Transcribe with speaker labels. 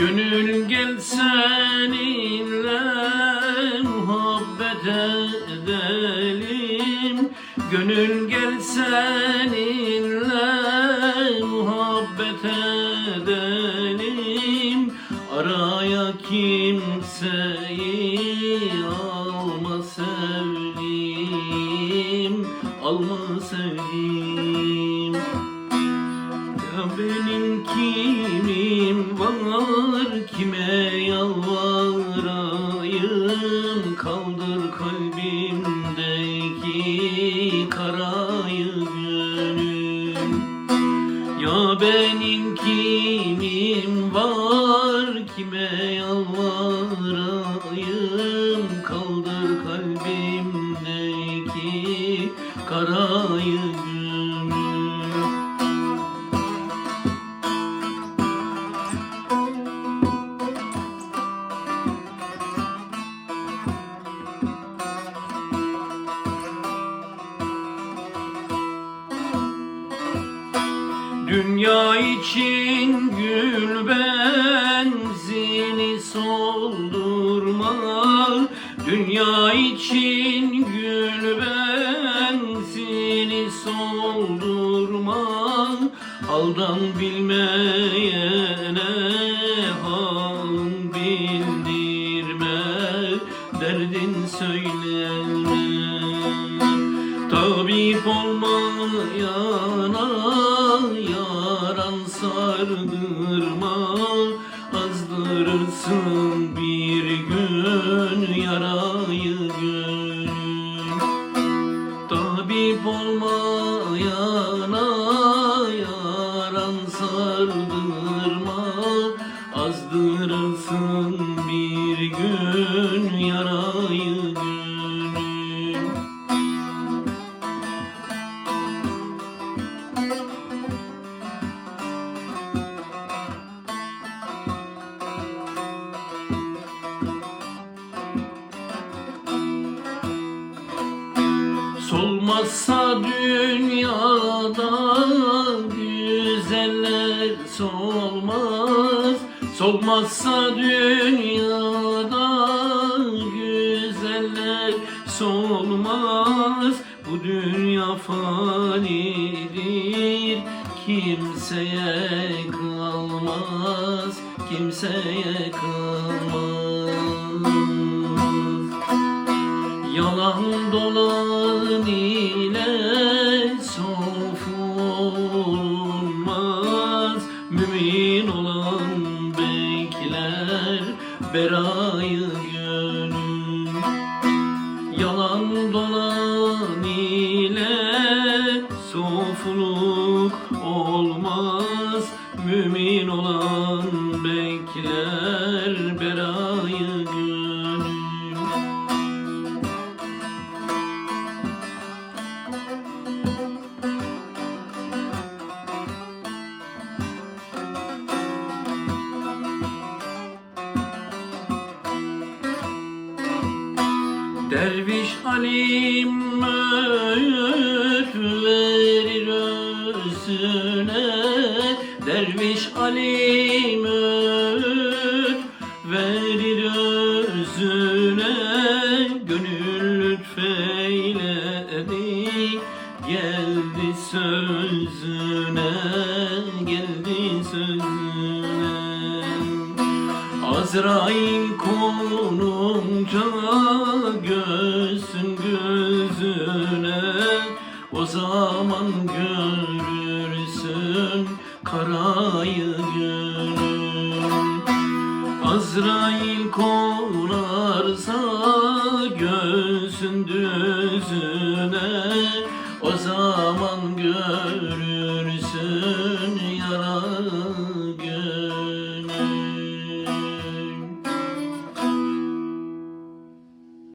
Speaker 1: Gönül gel seninle muhabbet edelim. Gönül gel seninle muhabbet edelim. Araya kimseyi alma sevdim Alma sevdim ya benim kimim? Var kime yalvarayım? Kaldır kalbimdeki karayı gönül Ya benim kimim var? Kime yalvarayım? Kaldır kalbimdeki karayı gönül Dünya için gül benzini soldurma Dünya için gül benzini soldurma Aldan bilmeyene halın bildirme Derdin söyleme Tabip olmayana Azdırırsın bir gün yarayı gönül. Solmazsa dünyada güzeller solmaz Solmazsa dünyada güzeller solmaz. Bu dünya fanidir kimseye kalmaz Kimseye kalmaz. Yalan dolan ile sof olmaz Mümin olan bekler berayı gönül. Yalan dolan ile sofluk olmaz. Mümin olan Derviş alim verir özüne Derviş alim öğüt verir özüne Gönül lütfeyledi geldi sözüne Geldi sözüne. Azrail göğsün gözüne O zaman görürsün karayı gönül. Azrail konarsa göğsün düzüne O zaman gör